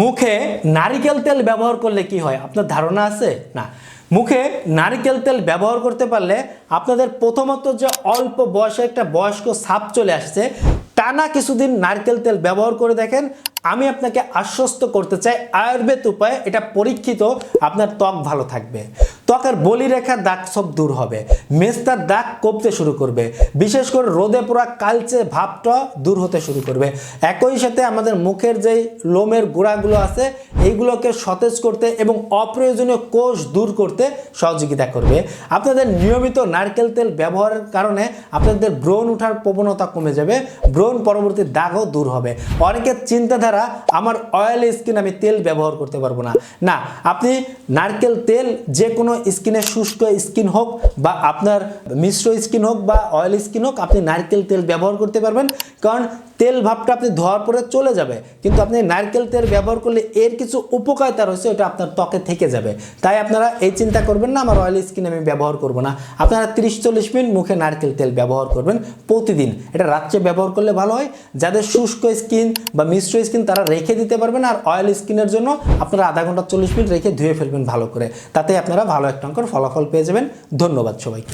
মুখে নারিকেল তেল ব্যবহার করলে কি হয়? আপনার ধারণা আছে? না। মুখে নারিকেল তেল ব্যবহার করতে পারলে আপনাদের প্রথমত যে অল্প বয়সে একটা বয়স্ক সাপ চলে আসছে টানা কিছুদিন নারকেল তেল ব্যবহার করে দেখেন। আমি আপনাকে আশ্বস্ত করতে চাই, আয়ুর্বেদ উপায়ে এটা পরীক্ষিত, আপনার ত্বক ভালো থাকবে। ত্বকের বলি রেখার দাগ সব দূর হবে। মেস্তার দাগ কমতে শুরু করবে। বিশেষ করে রোদে পোড়া কালচে ভাবটা দূর হতে শুরু করবে। একই সাথে আমাদের মুখের যেই লোমের গোড়াগুলো আছে, এইগুলোকে সতেজ করতে এবং অপ্রয়োজনীয় কোষ দূর করতে সহযোগিতা করবে। আপনাদের নিয়মিত নারকেল তেল ব্যবহারের কারণে আপনাদের ব্রণ ওঠার প্রবণতা কমে যাবে, ব্রণ পরবর্তী দাগও দূর হবে। অনেকের চিন্তাধারা, আমার অয়েলি স্কিন আমি তেল ব্যবহার করতে পারব না। না, আপনি নারকেল তেল যে কোনো স্কিনে শুষ্ক স্কিন হোক বা আপনার মিশ্র স্কিন হোক বা অয়েল স্কিন হোক, আপনি নারকেল তেল ব্যবহার করতে পারবেন। কারণ তেল ভাবটা আপনি ধোয়ার পরে চলে যাবে। কিন্তু আপনি নারকেল তেল ব্যবহার করলে এর কিছু উপকারিতা রয়েছে ওটা আপনার ত্বকে থেকে যাবে। তাই আপনারা এই চিন্তা করবেন না, আমার অয়েল স্কিন আমি ব্যবহার করব না। আপনারা তিরিশ চল্লিশ মিনিট মুখে নারকেল তেল ব্যবহার করবেন প্রতিদিন। এটা রাত্রে ব্যবহার করলে ভালো হয়। যাদের শুষ্ক স্কিন বা মিশ্র স্কিন, তারা রেখে দিতে পারবেন, আর অয়েল স্কিনের জন্য আপনারা আধা ঘণ্টা চল্লিশ মিনিট রেখে ধুয়ে ফেলবেন ভালো করে। তাতে আপনারা ভালো একটা অঙ্কর ফলাফল পেয়ে যাবেন। ধন্যবাদ সবাইকে।